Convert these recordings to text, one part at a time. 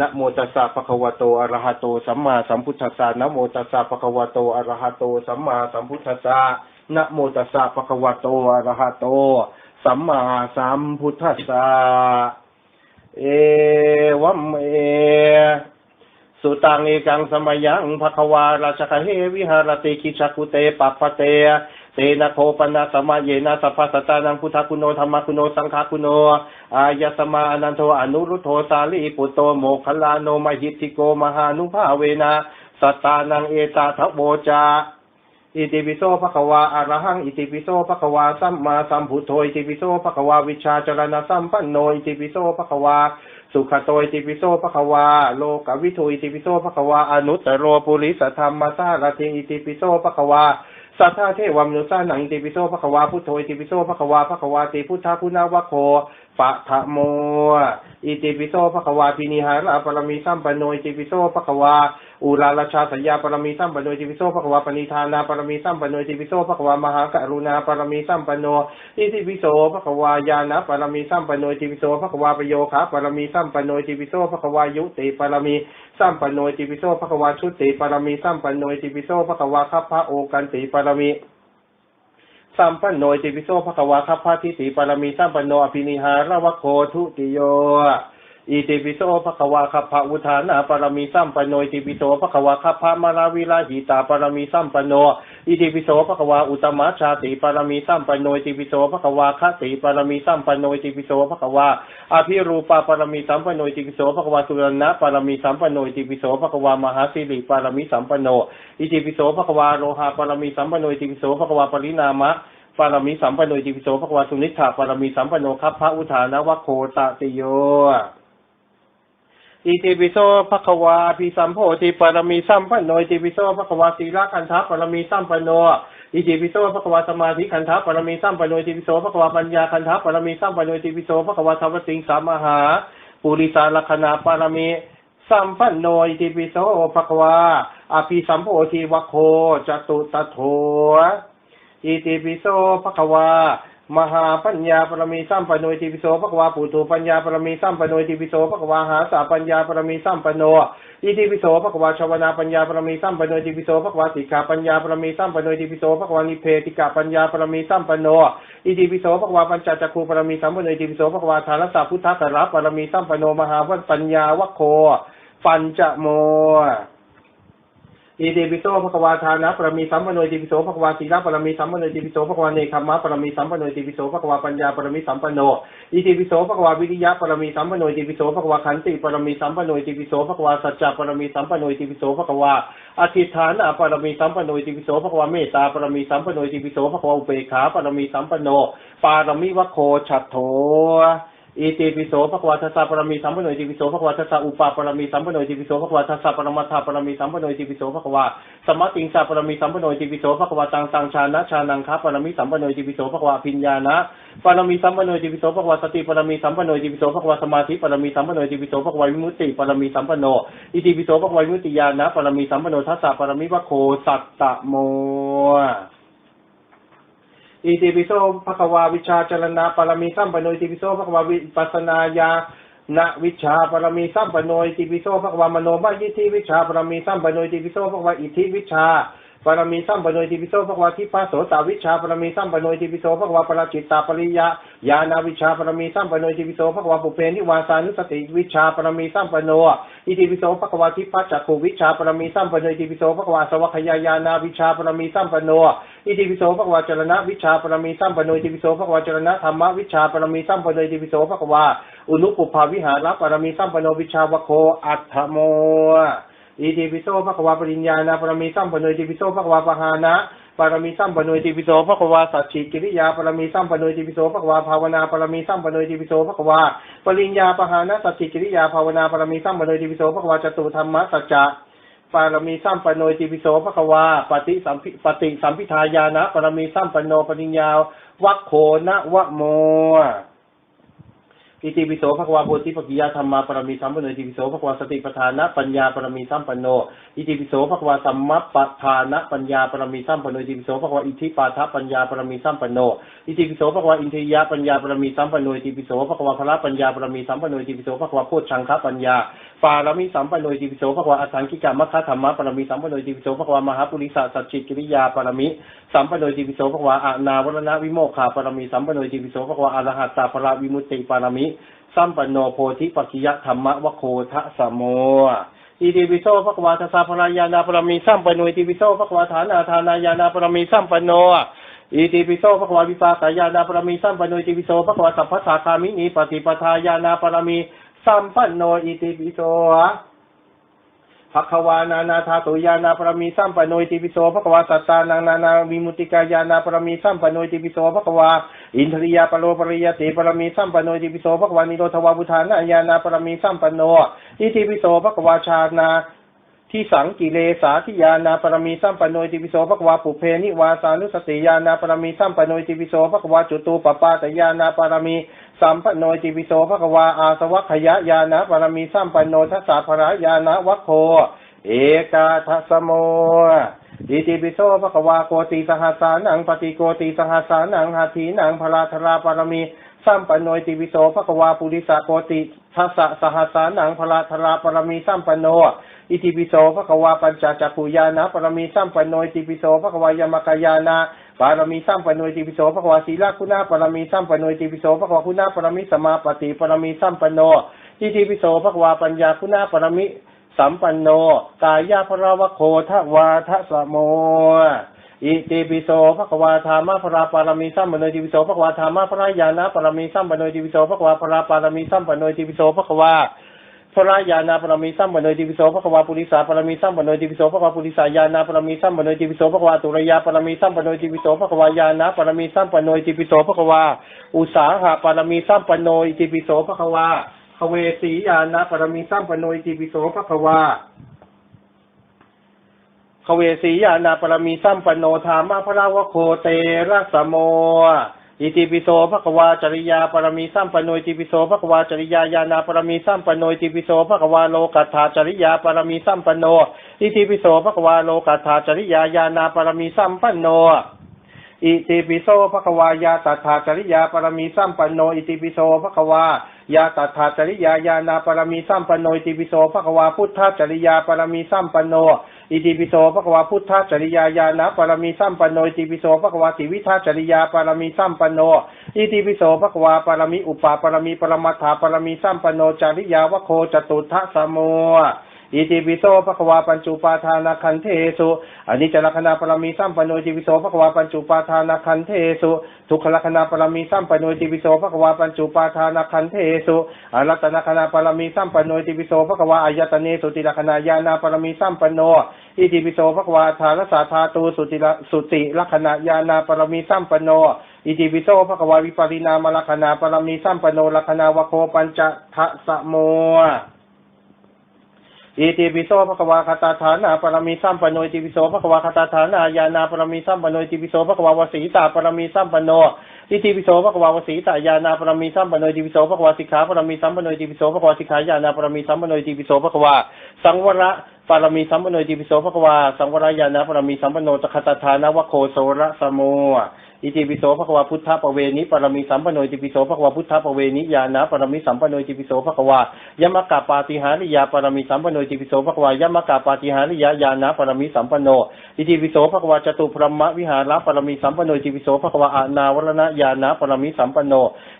นะโมตัสสะภะคะวะโตอะระหะโตสัมมาสัมพุทธัสสะนะโมตัสสะภะคะวะโตอะระหะโตสัมมาสัมพุทธัสสะนะโมตัสสะภะคะวะโตอะระหะโต สัมมาสัมพุทธัสสะเอวัมเอสุตังเอกังสมยังภควาราชคเหวิหารติคิชกุเตปัปปเต เตนะโคปนะสมาเยนะสัพพสตานังพุทธคุณโนธรรมคุณโนสังฆคุณโนอายสมาอนันโทอนุรุโทสาลีปุตโตโมคคลาโนมหิตติโกมหานุภาเวนะสัตตานังเอตาทโบจาอิติปิโสภควาอรหังอิติปิโสภควาสัมมาสัมพุทโธอิติปิโสภควาวิชาจรณะสัมปันโนอิติปิโสภควาสุขโตอิติปิโสภควาโลกวิทูอิติปิโสภควาอนุตตรโรปุริสธรรมสารทิอิติปิโสภควา สัทธาเทวมนุสานังอิติปิโสภควาพุทโธอิติปิโสภควาภควาติพุทธาคุณาวะโคปะทะโมอิติปิโสภควาพินิหาราปรมีสัมปันโนอิติปิโสภควาอุราลชาสัญญาปรมีสัมปันโนอิติปิโสภควาปณิธานาปรมีสัมปันโนอิติปิโสภความหากรุณาปรมีสัมปันโนอิติปิโสภควายานะปรมีสัมปันโนอิติปิโสภควาประโยคะปรมีสัมปันโนติปิโสภควายุติปรมีสัมปันโนอิติปิโสภควาชุติปรมีสัมปันโนอิติปิโสภควาคัพพะโอกันติปรารมีสัมปันโนอิติปิโสภควาคัพพะทิสีปารมีสัมปันโนอภินิหารวะโคทุติโย อิติปิโสภควาคัพะอุทานาปรมีสัมปันโนอิติปิโสภควาคัพะมาราวิลาหิตาปรมีสัมปันโนอิติปิโสภควาอุตมะชาติปรมีสัมปันโนอิติปิโสภควาคติปรมีสัมปันโนอิติปิโสภควาอภิรูปาปรมีสัมปันโนอิติปิโสภควาสุรณะปรมีสัมปันโนอิติปิโสภความหาสิริปรมีสัมปันโนอิติปิโสภควาโลหะปรมีสัมปันโนอิติปิโสภควาปรินามะปารมีสัมปันโนอิติปิโสภควาสุนิถาปรมีสัมปันโนคัพพะอุทานวโคตติโย อิติปิโสภควาภิสัมโพธิปรมีสัมปันโนอิติปิโสภควาศีลคันธปรมีสัมปันโนอิติปิโสภควาสมาธิคันธปรมีสัมปันโนอิติปิโสภควาปัญญาคันธปรมีสัมปันโนอิติปิโสภควาสัมปติงสามหาปุริสารคณาปรมีสัมปันโนอิติปิโสภควาอภิสัมโพธิวโคจตุตโถอิติปิโสภควา มหาปัญญาปรมีสัมปโนอิติปิโสภควาปุถุปัญญาปรมีสัมปโนอิติปิโสภควาหาสาปัญญาปรมีสัมปโนอิติปิโสภควาชวนาปัญญาปรมีสัมปโนอิติปิโสภควาสิกขาปัญญาปรมีสัมปโนอิติปิโสภควานิเพติกาปัญญาปรมีสัมปโนอิติปิโสภควาปัญจจักคูปรมีสัมปโนอิติปิโสภควาทานสัพพุทธกระปรมีสัมปโนมหาวัปัญญาวโคปัญจโม อิติปิโสภควาทานะปรมีสัมปโนอิติปิโสภควาศีลปรมีสัมปโนอิติปิโสภควาเนคขมะปรมีสัมปโนอิติปิโสภควาปัญญาปรมีสัมปโนอิติปิโสภควาวิริยะปรมีสัมปโนอิติปิโสภควาขันติปรมีสัมปโนอิติปิโสภควาสัจจะปรมีสัมปโนอิติปิโสภควาอธิฐานะปรมีสัมปโนอิติปิโสภควาเมตตาปรมีสัมปโนอิติปิโสภควาอุเบกขาปรมีสัมปโนปารมิวโคฉัตโถ อิติปิโสภควาทัสสะปรมีสัมปโนอิติปิโสภควาทัสสะอุปาปรมีสัมปโนอิติปิโสภควาทัสสะปรมัตถะปรมีสัมปโนอิติปิโสภควาสมมติงสะปรมีสัมปโนอิติปิโสภควาตังตังชานะชานังคะปรมีสัมปโนอิติปิโสภควาพิญญานะปรมีสัมปโนอิติปิโสภควาสติปรมีสัมปโนอิติปิโสภควาสมาธิปรมีสัมปโนอิติปิโสภควาวิมุตติปรมีสัมปโนอิติปิโสภควาวิมุตติญาณนะปรมีสัมปโนทัสสะปรมีวโคสัตตะโม อิติปิโสภควาวิชาจรณะปรมีสัมปโนอิติปิโสภควาวิปัสนาญาณวิชาปรมีสัมปโนอิติปิโสภความโนมยิทธิวิชาปรมีสัมปโนอิติปิโสภควาอิทธิวิชา ปรมีสัมปโนอิติปิโสภควาทิปัสโสตวิชาปรมีสัมปโนอิติปิโสภควาปราจิตตาปริยะญาณวิชาปรมีสัมปโนอิติปิโสภควาปุเพนิวาสานุสติวิชาปรมีสัมปโนอิติปิโสภควาทิปัสจักขวิชาปรมีสัมปโนอิติปิโสภควาสวัคยายานาวิชาปรมีสัมปโนอิติปิโสภควาจรณะวิชาปรมีสัมปโนอิติปิโสภควาจรณะธรรมวิชาปรมีสัมปโนอิติปิโสภควาอุนุปุภาวิหารปรมีสัมปโนวิชาวโคอัตถโม อิติปิโสภควาปริญญาณปรมีสัมปโนอิติปิโสภควาปหานะปรมีสัมปโนอิติปิโสภควาสัจฉิกิริยาปรมีสัมปโนอิติปิโสภควาภาวนาปรมีสัมปโนอิติปิโสภควาปริญญาปหานะสัจฉิกิริยาภาวนาปรมีสัมปโนอิติปิโสภควาจตุธรรมสัจจะปารมีสัมปโนอิติปิโสภควาปฏิสัมพิปฏิสัมพิทายานะปรมีสัมปโนปริญญาวัคโคนะวะโม อิติปิโสภควาโพธิปกิยาธรรมาปรมีสัมปโนอิติปิโสภควาสติปทานะปัญญาปรมีสัมปโนอิติปิโสภควาสัมมัปปทานะปัญญาปรมีสัมปโนอิติปิโสภควาอิทธิปาทะปัญญาปรมีสัมปโนอิติปิโสภควาอินทรียปัญญาปรมีสัมปโนอิติปิโสภควาพละปัญญาปรมีสัมปโนอิติปิโสภควาโพชังคปัญญาปารมิสัมปันโนอิติปิโสภควาอัฏฐังกิกามัคคธรรมะปรมีสัมปันโนอิติปิโสภความหาปุริสสัจจิกิริยาปรมิสัมปันโนอิติปิโสภควาอานาวรณวิโมกขาปรมีสัมปันโนอิติปิโสภควาอรหัตตาภรวิมุตติปารมิสัมปันโนโพธิปัจจยธรรมวโคทะสมโมอิติปิโสภควาทสสะภรายานาปรมีสัมปันโนอิติปิโสภควาฐานาทานายานาปรมีสัมปันโนอิติปิโสภควาวิปากายานาปรมีสัมปันโนอิติปิโสภควาสัพพะสาคามินีปฏิปทายานาปรมีสัมปันโนอิติปิโส ภควานานาธาตุญาณาปรมีสัมปโนติปิโสภควาสัตตานังนานาวิมุติกายานาปรมีสัมปโนติปิโสภควาอินทริยาปโลปริยติปรมีสัมปโนติปิโสภควานิโรธวาบุทานาญาณาปรมีสัมปโนอิติปิโสภควาชานาที่สังกิเลสาธิยานาปรมีสัมปโนติปิโสภควาปุเพนิวาสานุสติยานาปรมีสัมปโนติปิโสภควาจุตูปปาตยานาปรมีสัมปโนอิติปิโสภควาอาสวัคยายานาปรมีสัมปโนทัสสะภรายานาวัคโค เอกาทัสโมอิติปิโสภควาโกติสหัสานังปฏิโกติสหัสานังหัตีนังพลาธราปรมีสัมปโนอิติปิโสภควาปุริสาโกติทัสสะสหัสานังพลาธราปรมีสัมปโน อิติปิโสภควาปัญจจักขุยานะปรมีสัมปโนอิติปิโสภควายมกายานะ ปารมีสัมปโนอิติปิโสภควาศีลคุณาปรมีสัมปโนอิติปิโสภควาคุณาปรมีสมาปฏิปรมีสัมปโนอิติปิโสภควาปัญญาคุณาปรมิสัมปันโน กายาพระวโคทวาทสะโม อิติปิโสภควาธรรมะพระปารมีสัมปันโนอิติปิโสภควาธรรมะพระญาณะปรมีสัมปันโนอิติปิโสภควาพระปารมีสัมปันโนอิติปิโสภควา พระญาณาปรมีสัมปันโนติปิโสภควาปุริสาปรมีสัมปันโนติปิโสภควาปุริสาญาณาปรมีสัมปันโนติปิโสภควาตุรยาปรมีสัมปันโนติปิโสภควายานะปรมีสัมปันโนติปิโสภควา อุสาหะปรมีสัมปันโนติปิโสภควาขเวสีญาณปรมีสัมปันโนติปิโสภควาขเวสีญาณปรมีสัมปันโนธรรมะพระวะโคเตระสโม อิติปิโสภควาจริยาปรมีสัมปนโนอิติปิโสภควาจริยาญาณาปรมีสัมปนโนอิติปิโสภควาโลกัตถาจริยาปรมีสัมปนโนอิติปิโสภควาโลกัตถาจริยาญาณาปรมีสัมปนโนอิติปิโสภควายาตถาจริยาปรมีสัมปันโนอิติปิโสภควายาตถาจริยาญาณาปรมีสัมปันโนอิติปิโสภควาพุทธจริยาปรมีสัมปันโน อิติปิโสภควาพุทธจริยาญาณปรมีสัมปันโนอิติปิโสภควาติวิทาจริยาปรมีสัมปันโนอิติปิโสภควาปรมีอุปาปรมีปรมัตถาปรมีสัมปันโนจริยาวโคจตุทะสมัว อิติปิโสภควาปัญจุปาทานาคันเทสุอนิจจลักขณาปรมีสัมปโนอิติปิโสภควาปัญจุปาทานาคันเทสุทุกขลักขณาปรมีสัมปโนอิติปิโสภควาปัญจุปาทานาคันเทสุอรัตตลักขณาปรมีสัมปโนอิติปิโสภควาอายตเนสุติลักขณายานาปรมีสัมปโนอิติปิโสภควาทานสาธาตูสุติสุติลักขณายานาปรมีสัมปโนอิติปิโสภควาวิปริณามลักขณาปรมีสัมปโนลักขณาวโคปัญจทะสะโม อิติปิโสภควาคตาฐานาปรมีสัมปโนอิติปิโสภควาคตาฐานาญาณาปรมีสัมปโนอิติปิโสภควาวสีตาปรมีสัมปโนอิติปิโสภควาวสีตาญาณาปรมีสัมปโนอิติปิโสภควาสิกขาปรมีสัมปโนอิติปิโสภควาสิกขาญาณาปรมีสัมปโนอิติปิโสภควาสังวระปรมีสัมปโนอิติปิโสภควาสังวรญาณาปรมีสัมปันโนตคตาฐานวโคโสระสโม อิติปิโสภควาพุทธะปเวนิปรมีสัมปนโนอิติปิโสภควาพุทธะปเวนิญาณปรมีสัมปนโนอิติปิโสภควายมกะปาติหาริยาปรมีสัมปนโนอิติปิโสภควายมกะปาติหาริยาญาณปรมีสัมปนโนอิติปิโสภควาจตุพรหมวิหารปรมีสัมปนโนอิติปิโสภควาอานาวรณญาณปรมีสัมปนโน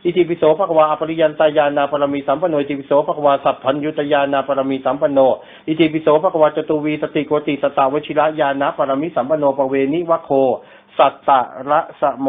อิติปิโสภควาอปริยันตายานาปรมีสัมปนโนอิติปิโสภควาสัพพัญยุตยานาปรมีสัมปนโนอิติปิโสภควาจตุวีสติโกติสตาวชิระญาณปรมีสัมปนโนปเวนิวะโค สัตตะระสะโม